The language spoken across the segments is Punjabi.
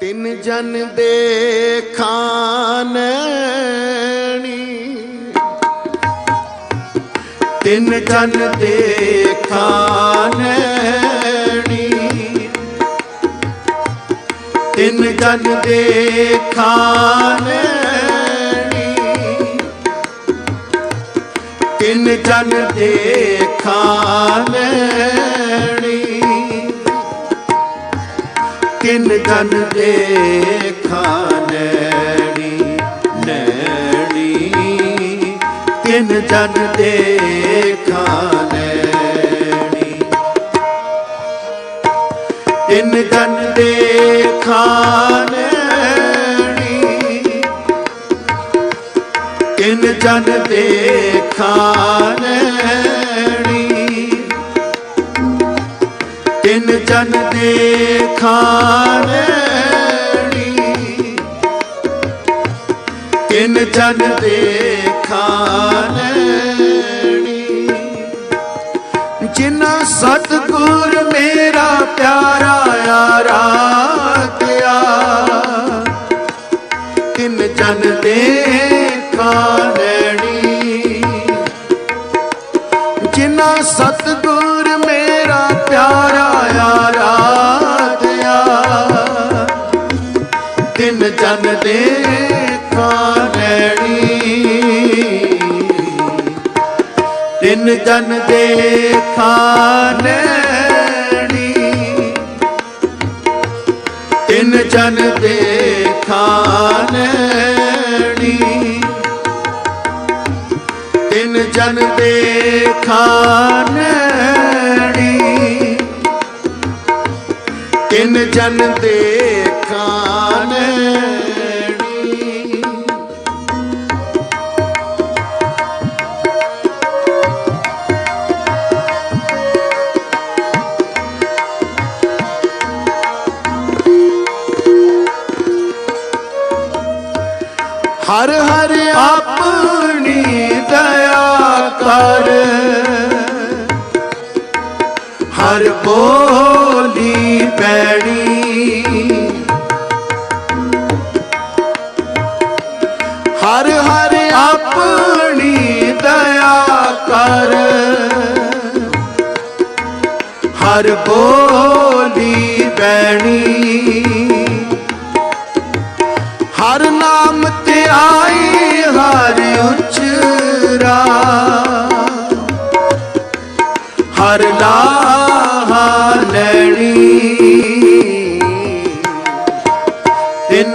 ਤਿੰਨ ਜਨ ਦੇ ਖਾਨਣੀ। ਤਿੰਨ ਜਨ ਦੇ ਖਾਨਣੀ। ਤਿੰਨ ਜਨ ਦੇ ਖਾਨਣੀ। ਤਿੰਨ ਜਨ ਦੇ ਖਾਨਣੀ। ਤਿੰਨ ਜਨ ਦੇ ਖਾਨਣੀ ਨੈਣੀ। ਤਿੰਨ ਜਨ ਦੇ ਖਾਨਣੀ ਤਿੰਨ ਜਨ ਦੇ ਖਾਨਣੀ ਤਿੰਨ ਜਨ ਦੇ ਤਿੰਨ ਚੰਨ ਦੇ ਖਾਨਣੀ ਤਿੰਨ ਚੰਨ ਦੇ ਖਾਨਣੀ ਜਿਨ੍ਹਾਂ ਸਤਗੁਰ ਮੇਰਾ ਪਿਆਰਾ ਆਰਾਧਿਆ, ਤਿੰਨ ਚੰਨ ਦੇ ਖਾਨਣੀ ਜਿਨ੍ਹਾਂ ਸਤਗੁਰ ਤਿੰਨ ਚੰਨ ਦੇ ਖਾਨਣੀ ਤਿੰਨ ਜਨ ਦੇ ਖਾਨਣੀ ਤਿੰਨ ਜਨ ਦੇ ਖਾਨਣੀ ਤਿੰਨ ਜਨ ਦੇ ਖਾਨਣੀ ਤਿੰਨ ਜਨ ਦੇ ਹਰ ਹਰ ਆਪਣੀ ਦਇਆ ਕਰ। ਹਰ ਬੋਲੀ ਪੈਣੀ। ਹਰ ਹਰ ਆਪਣੀ ਦਇਆ ਕਰ। ਹਰ ਬੋਲੀ ਬੈਣੀ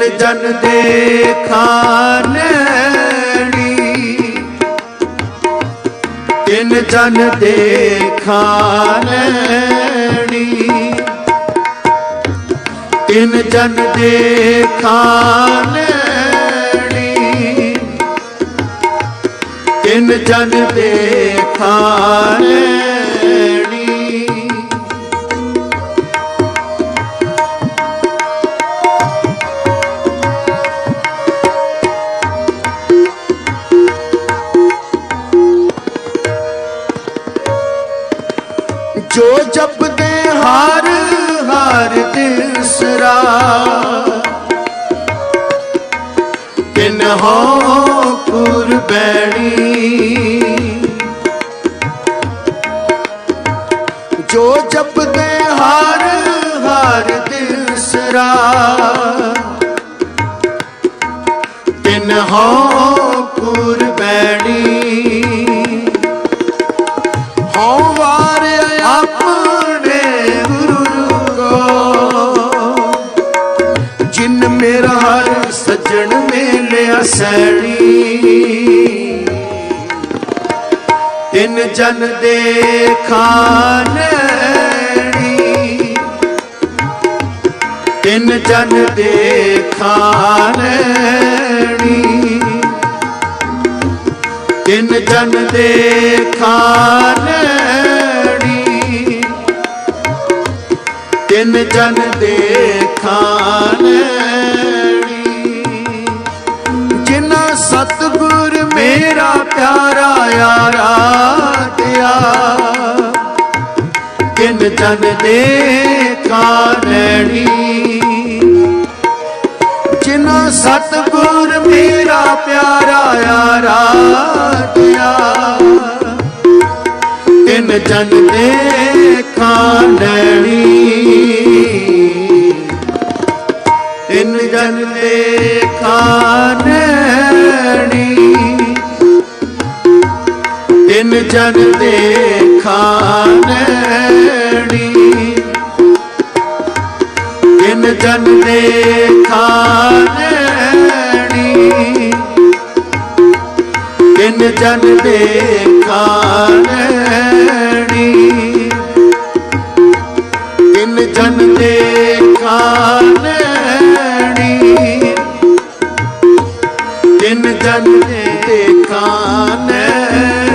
ਤਿੰਨ ਜਨ ਦੇ ਖਾਨਣੀ ਤਿੰਨ ਜਨ ਦੇ ਖਾਨਣੀ ਤਿੰਨ ਜਨ ਦੇ ਖਾਨਣੀ ਤਿੰਨ ਜਨ ਦੇ ਖਾਨਣੀ ਜੋ ਜਪਦੇ ਹਾਰ, ਹਰ ਦਿਸਰਾ ਕਿਨ ਹੋ ਪੁਰ ਬੈਣੀ? ਜੋ ਜਪਦੇ ਹਾਰ, ਹਰ ਦਿਸਰਾ ਕਿਨ ਹੋ ਮੇਲਿਆ ਤਿੰਨ ਜਨ ਦੇ ਖਾਨਣੀ ਤਿੰਨ ਜਨ ਦੇ ਖਾਨਣੀ ਤਿੰਨ ਜਨ ਦੇ ਖਾਨਣੀ ਤਿੰਨ ਜਨ ਦੇ ਖਾਨਣੀ ਸਤਗੁਰ ਮੇਰਾ ਪਿਆਰਾ ਯਾਰਾ ਦਿਆ ਕਿਨ ਤਨ ਦੇ ਕਾਨੜੀ ਜਿਨ ਸਤਗੁਰ ਮੇਰਾ ਪਿਆਰਾ ਯਾਰਾ ਦਿਆ ਕਿਨ ਤਨ ਦੇ ਕਾਨੜੀ ਤਿੰਨ ਜਨ ਦੇ ਖਾਨ ਜਨ ਦੇਖਾਨਣੀ ਕਿਨ ਜਨ ਦੇਖਾਨਣੀ ਕਿਨ ਜਨ ਦੇਖਾਨਣੀ ਕਿਨ ਜਨ ਜਨ ਦੇਖਾਨਣੀ